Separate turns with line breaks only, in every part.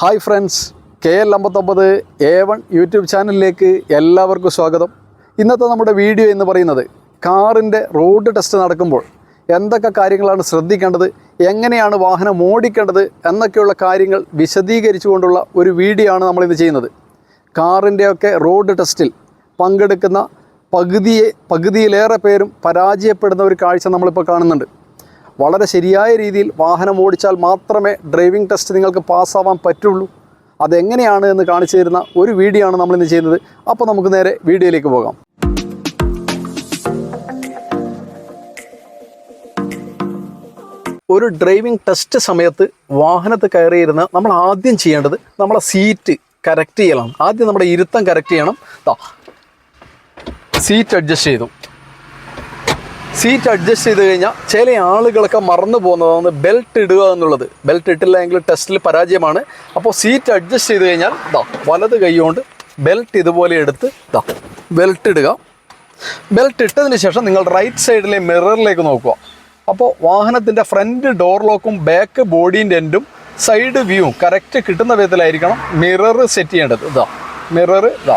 Hi friends K L അമ്പത്തൊമ്പത് A one YouTube ചാനലിലേക്ക് എല്ലാവർക്കും സ്വാഗതം. ഇന്നത്തെ നമ്മുടെ വീഡിയോ എന്ന് പറയുന്നത് കാറിന്റെ റോഡ് ടെസ്റ്റ് നടക്കുമ്പോൾ എന്തൊക്കെ കാര്യങ്ങളാണ് ശ്രദ്ധിക്കേണ്ടത് എങ്ങനെയാണ് വാഹനം ഓടിക്കേണ്ടത് എന്നൊക്കെയുള്ള കാര്യങ്ങൾ വിശദീകരിച്ചുകൊണ്ടുള്ള ഒരു വീഡിയോ ആണ് നമ്മളിന്ന് ചെയ്യുന്നത്. കാറിന്റെയൊക്കെ റോഡ് ടെസ്റ്റിൽ പങ്കെടുക്കുന്ന പകുതിയെ പകുതിയിലേറെ പേരും പരാജയപ്പെടുന്ന ഒരു കാഴ്ച നമ്മളിപ്പോൾ കാണുന്നുണ്ട്. വളരെ ശരിയായ രീതിയിൽ വാഹനം ഓടിച്ചാൽ മാത്രമേ ഡ്രൈവിംഗ് ടെസ്റ്റ് നിങ്ങൾക്ക് പാസ്സാവാൻ പറ്റുള്ളൂ. അതെങ്ങനെയാണ് എന്ന് കാണിച്ചു തരുന്ന ഒരു വീഡിയോ ആണ് നമ്മളിന്ന് ചെയ്യുന്നത്. അപ്പോൾ നമുക്ക് നേരെ വീഡിയോയിലേക്ക് പോകാം. ഒരു ഡ്രൈവിംഗ് ടെസ്റ്റ് സമയത്ത് വാഹനത്ത് കയറിയിരുന്ന് നമ്മൾ ആദ്യം ചെയ്യേണ്ടത് നമ്മളെ സീറ്റ് കറക്റ്റ് ചെയ്യലാണ്. ആദ്യം നമ്മുടെ ഇരുത്തം കറക്റ്റ് ചെയ്യണം. സീറ്റ് അഡ്ജസ്റ്റ് ചെയ്തു. സീറ്റ് അഡ്ജസ്റ്റ് ചെയ്ത് കഴിഞ്ഞാൽ ചില ആളുകളൊക്കെ മറന്നു പോകുന്നതാണ് ബെൽറ്റ് ഇടുക എന്നുള്ളത്. ബെൽറ്റ് ഇട്ടില്ല എങ്കിൽ ടെസ്റ്റിൽ പരാജയമാണ്. അപ്പോൾ സീറ്റ് അഡ്ജസ്റ്റ് ചെയ്ത് കഴിഞ്ഞാൽ ദാ വലത് കൈകൊണ്ട് ബെൽറ്റ് ഇതുപോലെ എടുത്ത് ദാ ബെൽറ്റ് ഇടുക. ബെൽറ്റ് ഇട്ടതിന് ശേഷം നിങ്ങൾ റൈറ്റ് സൈഡിലെ മിററിലേക്ക് നോക്കുക. അപ്പോൾ വാഹനത്തിന്റെ ഫ്രണ്ട് ഡോർ ലോക്കും ബാക്ക് ബോഡീന്റെ എൻഡും സൈഡ് വ്യൂ കറക്റ്റ് കിട്ടുന്ന വിധത്തിലായിരിക്കണം മിറർ സെറ്റ് ചെയ്യേണ്ടത്. ഇതാ മിറർ ഇതാ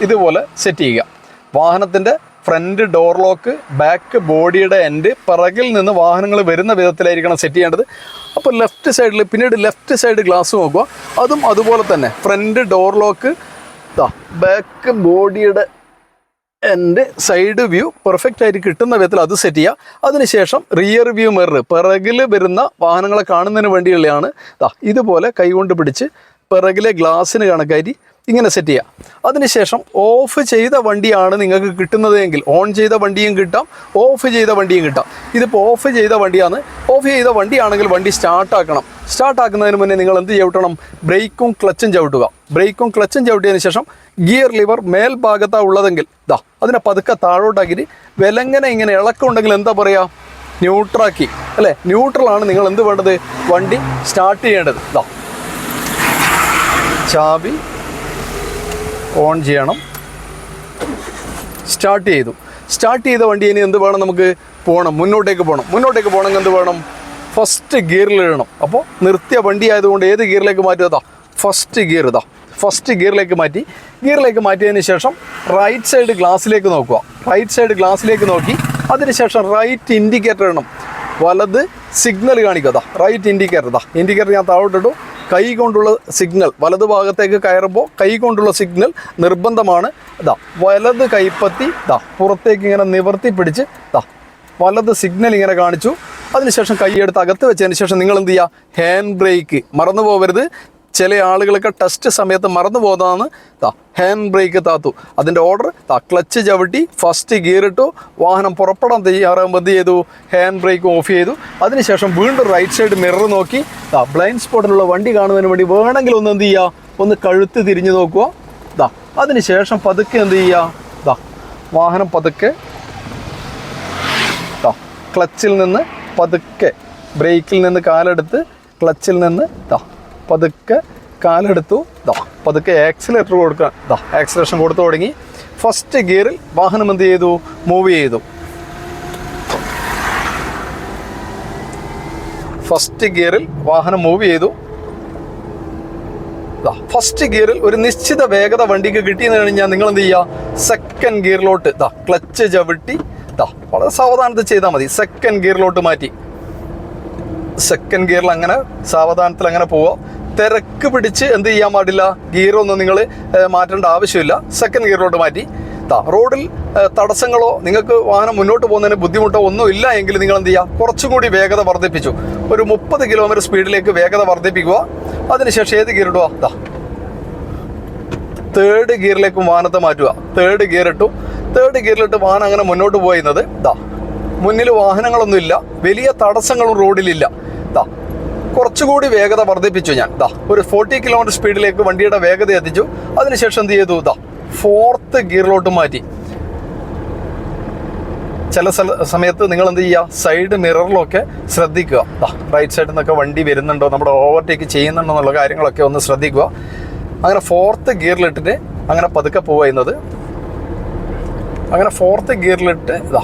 ഇതുപോലെ സെറ്റ് ചെയ്യുക. വാഹനത്തിന്റെ ഫ്രണ്ട് ഡോർ ലോക്ക് ബാക്ക് ബോഡിയുടെ എൻഡ് പിറകിൽ നിന്ന് വാഹനങ്ങൾ വരുന്ന വിധത്തിലായിരിക്കണം സെറ്റ് ചെയ്യേണ്ടത്. അപ്പോൾ ലെഫ്റ്റ് സൈഡിൽ പിന്നീട് ലെഫ്റ്റ് സൈഡ് ഗ്ലാസ് നോക്കുക. അതും അതുപോലെ തന്നെ ഫ്രണ്ട് ഡോർ ലോക്ക് ബാക്ക് ബോഡിയുടെ എന്റെ സൈഡ് വ്യൂ പെർഫെക്റ്റ് ആയിട്ട് കിട്ടുന്ന വിധത്തിൽ അത് സെറ്റ് ചെയ്യുക. അതിനുശേഷം റിയർ വ്യൂ മിറർ പിറകിൽ വരുന്ന വാഹനങ്ങളെ കാണുന്നതിന് വേണ്ടിയുള്ളതാണ് ഇതുപോലെ കൈകൊണ്ട് പിടിച്ച് പിറകിലെ ഗ്ലാസ്സിന് കണക്കായിട്ട് ഇങ്ങനെ സെറ്റ് ചെയ്യുക അതിനുശേഷം ഓഫ് ചെയ്ത വണ്ടിയാണ് നിങ്ങൾക്ക് കിട്ടുന്നതെങ്കിൽ ഓൺ ചെയ്ത വണ്ടിയും കിട്ടാം ഓഫ് ചെയ്ത വണ്ടിയും കിട്ടാം. ഇതിപ്പോൾ ഓഫ് ചെയ്ത വണ്ടിയാണ്. ഓഫ് ചെയ്ത വണ്ടിയാണെങ്കിൽ വണ്ടി സ്റ്റാർട്ടാക്കണം സ്റ്റാർട്ടാക്കുന്നതിന് മുന്നേ നിങ്ങൾ എന്ത് ചവിട്ടണം? ബ്രേക്കും ക്ലച്ചും ചവിട്ടുക. ബ്രേക്കും ക്ലച്ചും ചവിട്ടിയതിന് ശേഷം ഗിയർ ലിവർ മേൽഭാഗത്താണ് ഉള്ളതെങ്കിൽ ഇതാ അതിനെ പതുക്കെ താഴോട്ടാക്കി വിലങ്ങനെ ഇങ്ങനെ ഇളക്കമുണ്ടെങ്കിൽ എന്താ പറയുക ന്യൂട്രാക്കി അല്ലേ? ന്യൂട്രലാണ് നിങ്ങൾ എന്ത് വേണ്ടത്? വണ്ടി സ്റ്റാർട്ട് ചെയ്യേണ്ടത്. ഇതാ ചാവി ഓൺ ചെയ്യണം. സ്റ്റാർട്ട് ചെയ്തു. സ്റ്റാർട്ട് ചെയ്ത വണ്ടി ഇനി എന്ത് വേണം നമുക്ക് പോകണം മുന്നോട്ടേക്ക് പോകണം മുന്നോട്ടേക്ക് പോകണമെങ്കിൽ എന്ത് വേണം? ഫസ്റ്റ് ഗിയറിൽ ഇടണം. അപ്പോൾ നിർത്തിയ വണ്ടി ആയതുകൊണ്ട് ഏത് ഗിയറിലേക്ക് മാറ്റുക ഫസ്റ്റ് ഗിയർ ഇതാ. ഫസ്റ്റ് ഗിയറിലേക്ക് മാറ്റി. ഗിയറിലേക്ക് മാറ്റിയതിന് ശേഷം റൈറ്റ് സൈഡ് ഗ്ലാസ്സിലേക്ക് നോക്കുക. റൈറ്റ് സൈഡ് ഗ്ലാസ്സിലേക്ക് നോക്കി. അതിനുശേഷം റൈറ്റ് ഇൻഡിക്കേറ്റർ ഇടണം. വലത് സിഗ്നൽ കാണിക്കുക. റൈറ്റ് ഇൻഡിക്കേറ്റർ ഇതാ. ഇൻഡിക്കേറ്റർ ഞാൻ താഴോട്ടിട്ടു. കൈ കൊണ്ടുള്ള സിഗ്നൽ വലത് ഭാഗത്തേക്ക് കയറുമ്പോൾ കൈ കൊണ്ടുള്ള സിഗ്നൽ നിർബന്ധമാണ്. ഇതാ വലത് കൈപ്പത്തി ദാ പുറത്തേക്ക് ഇങ്ങനെ നിവർത്തി പിടിച്ച് ദാ വലത് സിഗ്നൽ ഇങ്ങനെ കാണിച്ചു. അതിനുശേഷം കൈയെടുത്ത് അകത്ത് വെച്ചതിന് ശേഷം നിങ്ങൾ എന്ത് ചെയ്യുക? ഹാൻഡ് ബ്രേക്ക് മറന്നു പോകരുത് ചില ആളുകളൊക്കെ ടെസ്റ്റ് സമയത്ത് മറന്നു പോകുന്നതാണ്. താ ഹാൻഡ് ബ്രേക്ക് താത്തു. അതിന്റെ ഓർഡർ താ ക്ലച്ച് ചവിട്ടി ഫസ്റ്റ് ഗിയർ ഇട്ടു വാഹനം പുറപ്പെടാൻ തയ്യാറാകുമ്പോൾ എന്ത് ചെയ്തു? ഹാൻഡ് ബ്രേക്ക് ഓഫ് ചെയ്തു. അതിനുശേഷം വീണ്ടും റൈറ്റ് സൈഡ് മിറർ നോക്കി താ ബ്ലൈൻഡ് സ്പോട്ടിലുള്ള വണ്ടി കാണുന്നതിന് വേണ്ടി വേണമെങ്കിൽ ഒന്ന് എന്ത് ചെയ്യുക ഒന്ന് കഴുത്ത് തിരിഞ്ഞു നോക്കുക ദാ അതിനുശേഷം പതുക്കെ എന്ത് ചെയ്യുക ദാ വാഹനം പതുക്കെ ദാ ക്ലച്ചിൽ നിന്ന് പതുക്കെ ബ്രേക്കിൽ നിന്ന് കാലെടുത്ത് ക്ലച്ചിൽ നിന്ന് ദാ പതുക്കെ കാലെടുത്തു. ദാ പതുക്കെ ആക്സിലേറ്റർ കൊടുക്കുക. ദാ ആക്സിലേഷൻ കൊടുത്തു തുടങ്ങി. ഫസ്റ്റ് ഗിയറിൽ വാഹനം എന്ത് ചെയ്തു? മൂവ് ചെയ്തു. ഫസ്റ്റ് ഗിയറിൽ വാഹനം മൂവ് ചെയ്തു. ദാ ഫസ്റ്റ് ഗിയറിൽ ഒരു നിശ്ചിത വേഗത വണ്ടിക്ക് കിട്ടിയെന്ന് കഴിഞ്ഞാൽ നിങ്ങൾ എന്ത് ചെയ്യുക? സെക്കൻഡ് ഗിയറിലോട്ട് ദാ ക്ലച്ച് ചവിട്ടി ദാ വളരെ സാവധാനത്തിൽ ചെയ്താൽ മതി. സെക്കൻഡ് ഗിയറിലോട്ട് മാറ്റി. സെക്കൻഡ് ഗിയറിൽ അങ്ങനെ സാവധാനത്തിൽ അങ്ങനെ പോവുക. തിരക്ക് പിടിച്ച് എന്ത് ചെയ്യാൻ പാടില്ല? ഗിയറൊന്നും നിങ്ങൾ മാറ്റേണ്ട ആവശ്യമില്ല. സെക്കൻഡ് ഗിയറിലോട്ട് മാറ്റി. റോഡിൽ തടസ്സങ്ങളോ നിങ്ങൾക്ക് വാഹനം മുന്നോട്ട് പോകുന്നതിന് ബുദ്ധിമുട്ടോ ഒന്നും ഇല്ല എങ്കിൽ നിങ്ങൾ എന്ത് ചെയ്യുക? കുറച്ചും കൂടി വേഗത വർദ്ധിപ്പിച്ചു. ഒരു മുപ്പത് കിലോമീറ്റർ സ്പീഡിലേക്ക് വേഗത വർദ്ധിപ്പിക്കുക. അതിനുശേഷം ഏത് ഗിയർ ഇടുക? തേർഡ് ഗിയറിലേക്ക് വാഹനത്തെ മാറ്റുക. തേർഡ് ഗിയർ ഇട്ടു. തേർഡ് ഗിയറിലിട്ട് വാഹനം അങ്ങനെ മുന്നോട്ട് പോയിരുന്നത് ദാ മുന്നിൽ വാഹനങ്ങളൊന്നും ഇല്ല. വലിയ തടസ്സങ്ങളും റോഡിലില്ല. ദാ കുറച്ചുകൂടി വേഗത വർദ്ധിപ്പിച്ചു ഞാൻ. ദാ ഒരു ഫോർട്ടി കിലോമീറ്റർ സ്പീഡിലേക്ക് വണ്ടിയുടെ വേഗത എത്തിച്ചു. അതിനുശേഷം എന്ത് ചെയ്തു? ദാ ഫോർത്ത് ഗിയറിലോട്ട് മാറ്റി. ചില സമയത്ത് നിങ്ങൾ എന്ത് ചെയ്യുക? സൈഡ് മിററിലൊക്കെ ശ്രദ്ധിക്കുക. റൈറ്റ് സൈഡിൽ നിന്നൊക്കെ വണ്ടി വരുന്നുണ്ടോ? നമ്മുടെ ഓവർടേക്ക് ചെയ്യുന്നുണ്ടോ എന്നുള്ള കാര്യങ്ങളൊക്കെ ഒന്ന് ശ്രദ്ധിക്കുക. അങ്ങനെ ഫോർത്ത് ഗിയറിലിട്ടിട്ട് അങ്ങനെ പതുക്കെ പോവുന്നത് അങ്ങനെ ഫോർത്ത് ഗിയറിലിട്ട് ഇതാ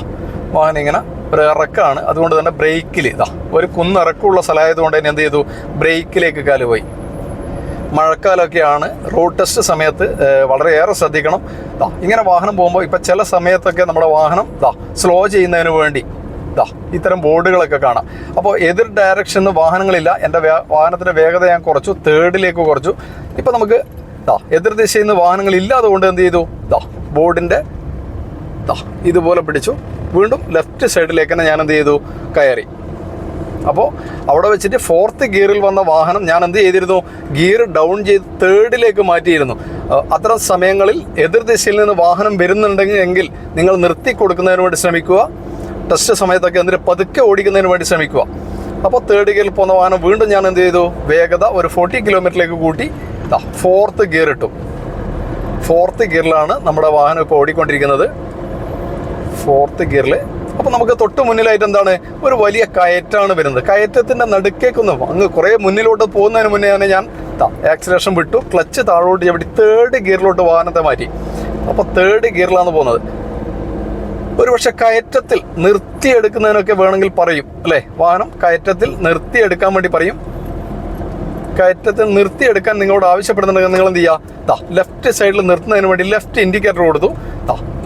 വാഹനം ഇങ്ങനെ ഒരു ഇറക്കാണ്. അതുകൊണ്ട് തന്നെ ബ്രേക്കിൽ ഇതാ ഒരു കുന്നിറക്കമുള്ള സ്ഥലമായതുകൊണ്ട് തന്നെ എന്ത് ചെയ്തു? ബ്രേക്കിലേക്ക് കാൽ പോയി മഴക്കാലമൊക്കെയാണ് റോഡ് ടെസ്റ്റ് സമയത്ത് വളരെയേറെ ശ്രദ്ധിക്കണം. ദാ ഇങ്ങനെ വാഹനം പോകുമ്പോൾ ഇപ്പം ചില സമയത്തൊക്കെ നമ്മുടെ വാഹനം ദാ സ്ലോ ചെയ്യുന്നതിന് വേണ്ടി ദാ ഇത്തരം ബോർഡുകളൊക്കെ കാണാം. അപ്പോൾ എതിർ ഡയറക്ഷനിൽ വാഹനങ്ങളില്ല. എന്റെ വാഹനത്തിന്റെ വേഗത ഞാൻ കുറച്ചു തേർഡിലേക്ക് കുറച്ചു. ഇപ്പം നമുക്ക് ദാ എതിർ ദിശയിൽ നിന്ന് വാഹനങ്ങൾ ഇല്ലാതുകൊണ്ട് എന്ത് ചെയ്തു? ദാ ബോർഡിന്റെ ഇതുപോലെ പിടിച്ചു. വീണ്ടും ലെഫ്റ്റ് സൈഡിലേക്ക് തന്നെ ഞാൻ എന്ത് ചെയ്തു? കയറി. അപ്പോൾ അവിടെ വെച്ചിട്ട് ഫോർത്ത് ഗിയറിൽ വന്ന വാഹനം ഞാൻ എന്ത് ചെയ്തിരുന്നു? ഗിയർ ഡൗൺ ചെയ്ത് തേർഡിലേക്ക് മാറ്റിയിരുന്നു. അത്തരം സമയങ്ങളിൽ എതിർദിശയിൽ നിന്ന് വാഹനം വരുന്നുണ്ടെങ്കിൽ എങ്കിൽ നിങ്ങൾ നിർത്തി കൊടുക്കുന്നതിന് വേണ്ടി ശ്രമിക്കുക. ടെസ്റ്റ് സമയത്തൊക്കെ എന്തിന് പതുക്കെ ഓടിക്കുന്നതിന് വേണ്ടി ശ്രമിക്കുക. അപ്പോൾ തേർഡ് ഗിയറിൽ പോകുന്ന വാഹനം വീണ്ടും ഞാൻ എന്ത് ചെയ്തു? വേഗത ഒരു ഫോർട്ടി കിലോമീറ്ററിലേക്ക് കൂട്ടി. ഫോർത്ത് ഗിയർ ഇട്ടു. ഫോർത്ത് ഗിയറിലാണ് നമ്മുടെ വാഹനം ഇപ്പോൾ ഓടിക്കൊണ്ടിരിക്കുന്നത്. ഫോർത്ത് ഗിയറിൽ അപ്പോൾ നമുക്ക് തൊട്ട് മുന്നിലായിട്ട് എന്താണ്? ഒരു വലിയ കയറ്റാണ് വരുന്നത്. കയറ്റത്തിന്റെ നടുക്കേക്കൊന്ന് അങ്ങ് കുറേ മുന്നിലോട്ട് പോകുന്നതിന് മുന്നേ തന്നെ ഞാൻ ആക്സിലേഷൻ വിട്ടു. ക്ലച്ച് താഴോട്ട് ചവിട്ടി തേർഡ് ഗിയറിലോട്ട് വാഹനത്തെ മാറ്റി. അപ്പോൾ തേർഡ് ഗിയറിലാണ് പോകുന്നത്. ഒരുപക്ഷെ കയറ്റത്തിൽ നിർത്തിയെടുക്കുന്നതിനൊക്കെ വേണമെങ്കിൽ പറയും അല്ലേ? വാഹനം കയറ്റത്തിൽ നിർത്തിയെടുക്കാൻ വേണ്ടി പറയും. കയറ്റത്തിൽ നിർത്തിയെടുക്കാൻ നിങ്ങളോട് ആവശ്യപ്പെടുന്നുണ്ടെങ്കിൽ നിങ്ങൾ എന്ത് ചെയ്യുക? ലെഫ്റ്റ് സൈഡിൽ നിർത്തുന്നതിന് വേണ്ടി ലെഫ്റ്റ് ഇൻഡിക്കേറ്റർ കൊടുത്തു.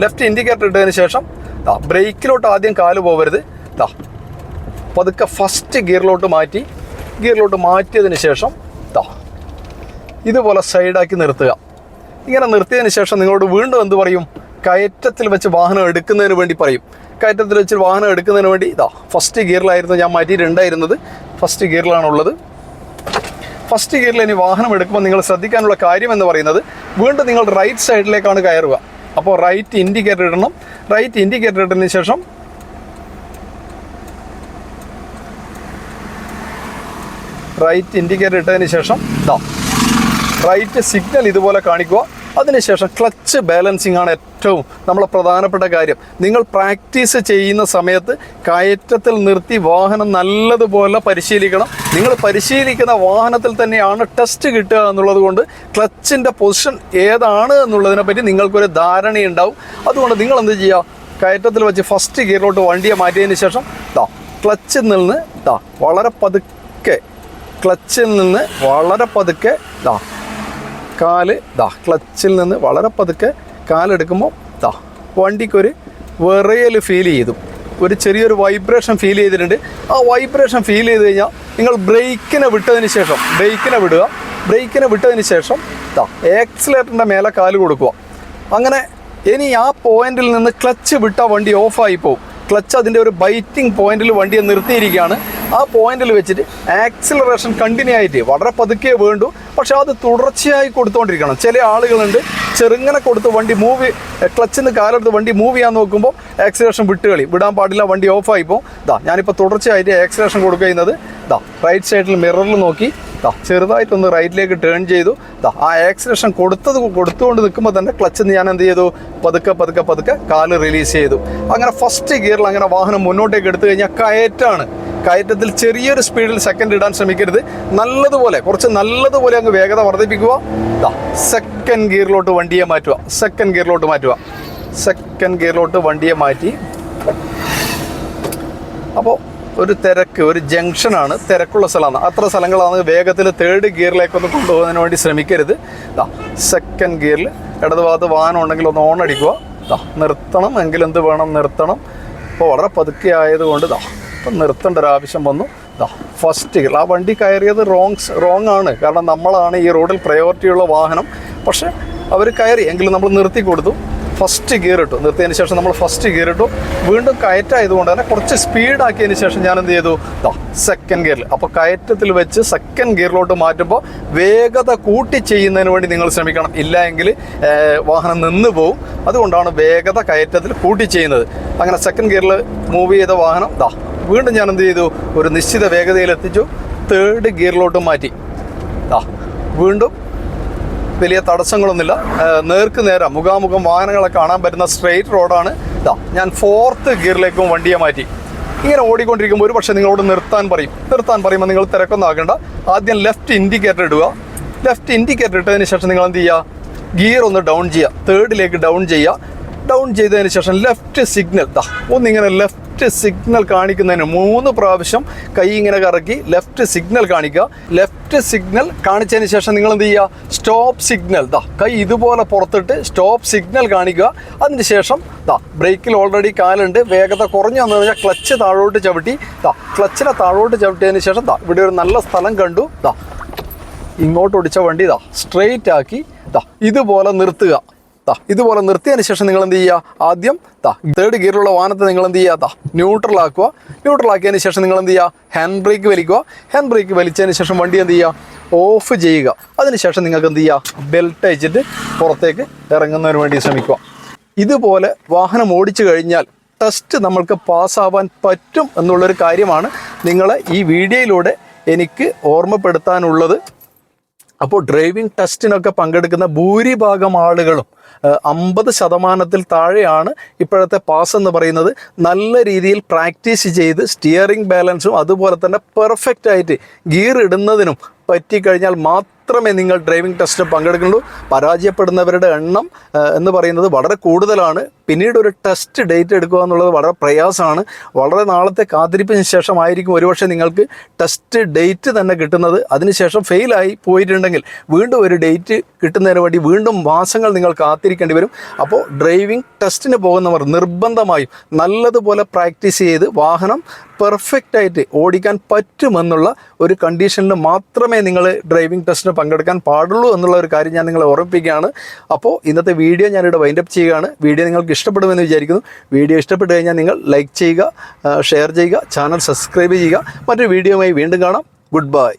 ലെഫ്റ്റ് ഇൻഡിക്കേറ്റർ ഇട്ടതിന് ശേഷം ദാ ബ്രേക്കിലോട്ട് ആദ്യം കാൽ പോകരുത് ദാ പതുക്കെ ഫസ്റ്റ് ഗിയറിലോട്ട് മാറ്റി ഗിയറിലോട്ട് മാറ്റിയതിന് ശേഷം ദാ ഇതുപോലെ സൈഡാക്കി നിർത്തുക. ഇങ്ങനെ നിർത്തിയതിന് ശേഷം നിങ്ങളോട് വീണ്ടും എന്ത് പറയും? കയറ്റത്തിൽ വെച്ച് വാഹനം എടുക്കുന്നതിന് വേണ്ടി പറയും. കയറ്റത്തിൽ വെച്ച് വാഹനം എടുക്കുന്നതിന് വേണ്ടി ഇതാ ഫസ്റ്റ് ഗിയറിലായിരുന്നു ഞാൻ മാറ്റിയിട്ടുണ്ടായിരുന്നത്. ഫസ്റ്റ് ഗിയറിലാണുള്ളത്. ഫസ്റ്റ് ഗിയറിൽ ഇനി വാഹനം എടുക്കുമ്പോൾ നിങ്ങൾ ശ്രദ്ധിക്കാനുള്ള കാര്യം എന്ന് പറയുന്നത് വീണ്ടും നിങ്ങൾ റൈറ്റ് സൈഡിലേക്കാണ് കയറുക. അപ്പോൾ റൈറ്റ് ഇൻഡിക്കേറ്റർ ഇടണം. റൈറ്റ് ഇൻഡിക്കേറ്റർ ഇട്ടതിന് ശേഷം റൈറ്റ് ഇൻഡിക്കേറ്റർ ഇട്ടതിന് ശേഷം ദാ. റൈറ്റ് സിഗ്നൽ ഇതുപോലെ കാണിക്കുക. അതിനുശേഷം ക്ലച്ച് ബാലൻസിങ് ആണ് ഏറ്റവും നമ്മളെ പ്രധാനപ്പെട്ട കാര്യം. നിങ്ങൾ പ്രാക്ടീസ് ചെയ്യുന്ന സമയത്ത് കയറ്റത്തിൽ നിർത്തി വാഹനം നല്ലതുപോലെ പരിശീലിക്കണം. നിങ്ങൾ പരിശീലിക്കുന്ന വാഹനത്തിൽ തന്നെയാണ് ടെസ്റ്റ് കിട്ടുക എന്നുള്ളത് കൊണ്ട് ക്ലച്ചിന്റെ പൊസിഷൻ ഏതാണ് എന്നുള്ളതിനെ പറ്റി നിങ്ങൾക്കൊരു ധാരണയുണ്ടാവും. അതുകൊണ്ട് നിങ്ങൾ എന്ത് ചെയ്യുക? കയറ്റത്തിൽ വെച്ച് ഫസ്റ്റ് ഗിയറിലോട്ട് വണ്ടിയെ മാറ്റിയതിന് ശേഷം ദാ ക്ലച്ചിൽ നിന്ന് ദാ വളരെ പതുക്കെ ക്ലച്ചിൽ നിന്ന് വളരെ പതുക്കെ ദാ കാൽ ദാ ക്ലച്ചിൽ നിന്ന് വളരെ പതുക്കെ കാലെടുക്കുമ്പോൾ ദാ വണ്ടിക്കൊരു വിറയൽ ഫീൽ ചെയ്തു. ഒരു ചെറിയൊരു വൈബ്രേഷൻ ഫീൽ ചെയ്തിട്ടുണ്ട്. ആ വൈബ്രേഷൻ ഫീൽ ചെയ്ത് കഴിഞ്ഞാൽ നിങ്ങൾ ബ്രേക്കിനെ വിട്ടതിന് ശേഷം ബ്രേക്കിനെ വിടുക. ബ്രേക്കിനെ വിട്ടതിന് ശേഷം ദാ ആക്സിലേറ്ററിന്റെ മേലെ കാൽ കൊടുക്കുക. അങ്ങനെ ഇനി ആ പോയിന്റിൽ നിന്ന് ക്ലച്ച് വിട്ട വണ്ടി ഓഫായി പോകും. ക്ലച്ച് അതിന്റെ ഒരു ബൈറ്റിംഗ് പോയിന്റിൽ വണ്ടിയെ നിർത്തിയിരിക്കുകയാണ്. ആ പോയിന്റിൽ വെച്ചിട്ട് ആക്സിലറേഷൻ കണ്ടിന്യൂ ആയിട്ട് വളരെ പതുക്കെ വേണ്ടു. പക്ഷെ അത് തുടർച്ചയായി കൊടുത്തുകൊണ്ടിരിക്കണം ചില ആളുകളുണ്ട് ചെറുങ്ങനെ കൊടുത്ത് വണ്ടി മൂവ് ക്ലച്ചിന്ന് കാലെടുത്ത് വണ്ടി മൂവ് ചെയ്യാൻ നോക്കുമ്പോൾ ആക്സിലേഷൻ വിട്ടുകളി. വിടാൻ പാടില്ല വണ്ടി ഓഫായി പോകും. ഇതാ ഞാനിപ്പോൾ തുടർച്ചയായിട്ട് ആക്സിലേഷൻ കൊടുക്കുക ചെയ്യുന്നത് ദാ റൈറ്റ് സൈഡിൽ മിററിൽ നോക്കി. ദാ ചെറുതായിട്ടൊന്ന് റൈറ്റിലേക്ക് ടേൺ ചെയ്തു. ദാ ആ ആക്സിലേഷൻ കൊടുത്തത് കൊടുത്തുകൊണ്ട് നിൽക്കുമ്പോൾ തന്നെ ക്ലച്ച് ഞാൻ എന്ത് ചെയ്തു? പതുക്കെ പതുക്കെ പതുക്കെ കാൽ റിലീസ് ചെയ്തു. അങ്ങനെ ഫസ്റ്റ് ഗിയറിൽ അങ്ങനെ വാഹനം മുന്നോട്ടേക്ക് എടുത്തു കഴിഞ്ഞാൽ കയറ്റാണ്. കയറ്റത്തിൽ ചെറിയൊരു സ്പീഡിൽ സെക്കൻഡ് ഇടാൻ ശ്രമിക്കരുത്. നല്ലതുപോലെ കുറച്ച് നല്ലതുപോലെ അങ്ങ് വേഗത വർദ്ധിപ്പിക്കുക. സെക്കൻഡ് ഗിയറിലോട്ട് വണ്ടിയെ മാറ്റുക. സെക്കൻഡ് ഗിയറിലോട്ട് മാറ്റുക. സെക്കൻഡ് ഗിയറിലോട്ട് വണ്ടിയെ മാറ്റി. അപ്പോൾ ഒരു തിരക്ക് ഒരു ജംഗ്ഷനാണ് തിരക്കുള്ള സ്ഥലമാണ്. അത്ര സ്ഥലങ്ങളാണ് വേഗത്തിൽ തേർഡ് ഗിയറിലേക്കൊന്ന് കൊണ്ടുപോകുന്നതിന് വേണ്ടി ശ്രമിക്കരുത്. ദാ സെക്കൻഡ് ഗിയറിൽ ഇടതുഭാഗത്ത് വാഹനം ഉണ്ടെങ്കിൽ ഒന്ന് ഓൺ അടിക്കുക. നിർത്തണം. എങ്കിൽ എന്ത് വേണം? നിർത്തണം. അപ്പോൾ വളരെ പതുക്കെ ആയതുകൊണ്ട് ദാ ഇപ്പം നിർത്തേണ്ട ഒരു ആവശ്യം വന്നു. ഫസ്റ്റ് ആ വണ്ടി കയറിയത് റോങ്സ് റോങ് ആണ്. കാരണം നമ്മളാണ് ഈ റോഡിൽ പ്രയോറിറ്റി ഉള്ള വാഹനം. പക്ഷേ അവർ കയറി. എങ്കിലും നമ്മൾ നിർത്തി കൊടുത്തു. ഫസ്റ്റ് ഗിയർ ഇട്ടു. നിർത്തിയതിന് ശേഷം നമ്മൾ ഫസ്റ്റ് ഗിയർ ഇട്ടു. വീണ്ടും കയറ്റായതുകൊണ്ട് തന്നെ കുറച്ച് സ്പീഡ് ആക്കിയതിന് ശേഷം ഞാൻ എന്ത് ചെയ്തു? സെക്കൻഡ് ഗിയറിൽ അപ്പോൾ കയറ്റത്തിൽ വെച്ച് സെക്കൻഡ് ഗിയറിലോട്ട് മാറ്റുമ്പോൾ വേഗത കൂട്ടി ചെയ്യുന്നതിന് വേണ്ടി നിങ്ങൾ ശ്രമിക്കണം. ഇല്ല എങ്കിൽ വാഹനം നിന്ന് പോവും. അതുകൊണ്ടാണ് വേഗത കയറ്റത്തിൽ കൂട്ടി ചെയ്യുന്നത്. അങ്ങനെ സെക്കൻഡ് ഗിയറിൽ മൂവ് ചെയ്ത വാഹനം ദാ വീണ്ടും ഞാൻ എന്ത് ചെയ്തു? ഒരു നിശ്ചിത വേഗതയിൽ എത്തിച്ചു. തേർഡ് ഗിയറിലോട്ട് മാറ്റി. ദാ വീണ്ടും വലിയ തടസ്സങ്ങളൊന്നുമില്ല. നേർക്ക് നേരം. മുഖാമുഖം വാഹനങ്ങളെ കാണാൻ പറ്റുന്ന സ്ട്രെയിറ്റ് റോഡാണ് ഇതാ ഞാൻ ഫോർത്ത് ഗിയറിലേക്കും വണ്ടിയെ മാറ്റി. ഇങ്ങനെ ഓടിക്കൊണ്ടിരിക്കുമ്പോൾ ഒരു പക്ഷേ നിങ്ങളോട് നിർത്താൻ പറയും. നിർത്താൻ പറയുമ്പോൾ നിങ്ങൾ തിരക്കൊന്നും ആകേണ്ട ആദ്യം ലെഫ്റ്റ് ഇൻഡിക്കേറ്റർ ഇടുക. ലെഫ്റ്റ് ഇൻഡിക്കേറ്റർ ഇട്ടതിന് ശേഷം നിങ്ങൾ എന്ത് ചെയ്യുക? ഗിയർ ഒന്ന് ഡൗൺ ചെയ്യുക. തേർഡിലേക്ക് ഡൗൺ ചെയ്യുക. ഡൗൺ ചെയ്തതിന് ശേഷം ലെഫ്റ്റ് സിഗ്നൽ ഒന്നിങ്ങനെ ലെഫ്റ്റ് ലെഫ്റ്റ് സിഗ്നൽ കാണിക്കുന്നതിന് മൂന്ന് പ്രാവശ്യം കൈ ഇങ്ങനെ കറക്കി ലെഫ്റ്റ് സിഗ്നൽ കാണിക്കുക. ലെഫ്റ്റ് സിഗ്നൽ കാണിച്ചതിന് ശേഷം നിങ്ങൾ എന്ത് ചെയ്യുക? സ്റ്റോപ്പ് സിഗ്നൽ ദാ കൈ ഇതുപോലെ പുറത്തിട്ട് സ്റ്റോപ്പ് സിഗ്നൽ കാണിക്കുക. അതിന് ശേഷം ദാ ബ്രേക്കിൽ ഓൾറെഡി കാലുണ്ട്. വേഗത കുറഞ്ഞു വന്നു കഴിഞ്ഞാൽ ക്ലച്ച് താഴോട്ട് ചവിട്ടി. ദാ ക്ലച്ചിനെ താഴോട്ട് ചവിട്ടിയതിന് ശേഷം ദാ ഇവിടെ ഒരു നല്ല സ്ഥലം കണ്ടു. ദാ ഇങ്ങോട്ട് ഓടിച്ച വണ്ടി ദാ സ്ട്രെയിറ്റ് ആക്കി ദാ ഇതുപോലെ നിർത്തുക. ദാ ഇതുപോലെ നിർത്തിയതിന് ശേഷം നിങ്ങൾ എന്ത് ചെയ്യുക? ആദ്യം താ തേർഡ് ഗിയറിലുള്ള വാഹനത്തെ നിങ്ങൾ എന്ത് ചെയ്യുക? താ ന്യൂട്രൽ ആക്കുക. ന്യൂട്രൽ ആക്കിയതിന് ശേഷം നിങ്ങൾ എന്ത് ചെയ്യുക? ഹാൻഡ് ബ്രേക്ക് വലിക്കുക. ഹാൻഡ് ബ്രേക്ക് വലിച്ചതിന് ശേഷം വണ്ടി എന്ത് ചെയ്യുക? ഓഫ് ചെയ്യുക. അതിനുശേഷം നിങ്ങൾക്ക് എന്ത് ചെയ്യുക? ബെൽറ്റ് അയച്ചിട്ട് പുറത്തേക്ക് ഇറങ്ങുന്നതിന് വേണ്ടി ശ്രമിക്കുക. ഇതുപോലെ വാഹനം ഓടിച്ചു കഴിഞ്ഞാൽ ടെസ്റ്റ് നമ്മൾക്ക് പാസ്സാവാൻ പറ്റും എന്നുള്ളൊരു കാര്യമാണ് നിങ്ങൾ ഈ വീഡിയോയിലൂടെ എനിക്ക് ഓർമ്മപ്പെടുത്താനുള്ളത്. അപ്പോൾ ഡ്രൈവിംഗ് ടെസ്റ്റിനൊക്കെ പങ്കെടുക്കുന്ന ഭൂരിഭാഗം ആളുകളും അമ്പത് ശതമാനത്തിൽ താഴെയാണ് ഇപ്പോഴത്തെ പാസ് എന്ന് പറയുന്നത്. നല്ല രീതിയിൽ പ്രാക്ടീസ് ചെയ്ത് സ്റ്റിയറിംഗ് ബാലൻസും അതുപോലെ തന്നെ പെർഫെക്റ്റ് ആയിട്ട് ഗിയർ ഇടുന്നതിനും പറ്റിക്കഴിഞ്ഞാൽ മാത്രമേ നിങ്ങൾ ഡ്രൈവിംഗ് ടെസ്റ്റ് പങ്കെടുക്കുള്ളൂ പരാജയപ്പെടുന്നവരുടെ എണ്ണം എന്ന് പറയുന്നത് വളരെ കൂടുതലാണ്. പിന്നീട് ഒരു ടെസ്റ്റ് ഡേറ്റ് എടുക്കുക എന്നുള്ളത് വളരെ പ്രയാസമാണ്. വളരെ നാളത്തെ കാത്തിരിപ്പിന് ശേഷമായിരിക്കും ഒരുപക്ഷെ നിങ്ങൾക്ക് ടെസ്റ്റ് ഡേറ്റ് തന്നെ കിട്ടുന്നത്. അതിനുശേഷം ഫെയിലായി പോയിട്ടുണ്ടെങ്കിൽ വീണ്ടും ഒരു ഡേറ്റ് കിട്ടുന്നതിന് വേണ്ടി വീണ്ടും മാസങ്ങൾ നിങ്ങൾ കാത്തിരിക്കേണ്ടി വരും. അപ്പോൾ ഡ്രൈവിംഗ് ടെസ്റ്റിന് പോകുന്നവർ നിർബന്ധമായും നല്ലതുപോലെ പ്രാക്ടീസ് ചെയ്ത് വാഹനം പെർഫെക്റ്റായിട്ട് ഓടിക്കാൻ പറ്റുമെന്നുള്ള ഒരു കണ്ടീഷനിൽ മാത്രമേ നിങ്ങൾ ഡ്രൈവിംഗ് ടെസ്റ്റിന് പങ്കെടുക്കാൻ പാടുള്ളൂ എന്നുള്ള ഒരു കാര്യം ഞാൻ നിങ്ങളെ ഓർമ്മിപ്പിക്കുകയാണ്. അപ്പോൾ ഇന്നത്തെ വീഡിയോ ഞാനിവിടെ വൈൻഡപ്പ് ചെയ്യുകയാണ്. വീഡിയോ നിങ്ങൾക്ക് ഇഷ്ടപ്പെടുമെന്ന് വിചാരിക്കുന്നു. വീഡിയോ ഇഷ്ടപ്പെട്ട് കഴിഞ്ഞാൽ നിങ്ങൾ ലൈക്ക് ചെയ്യുക ഷെയർ ചെയ്യുക ചാനൽ സബ്സ്ക്രൈബ് ചെയ്യുക. മറ്റൊരു വീഡിയോയുമായി വീണ്ടും കാണാം. Good bye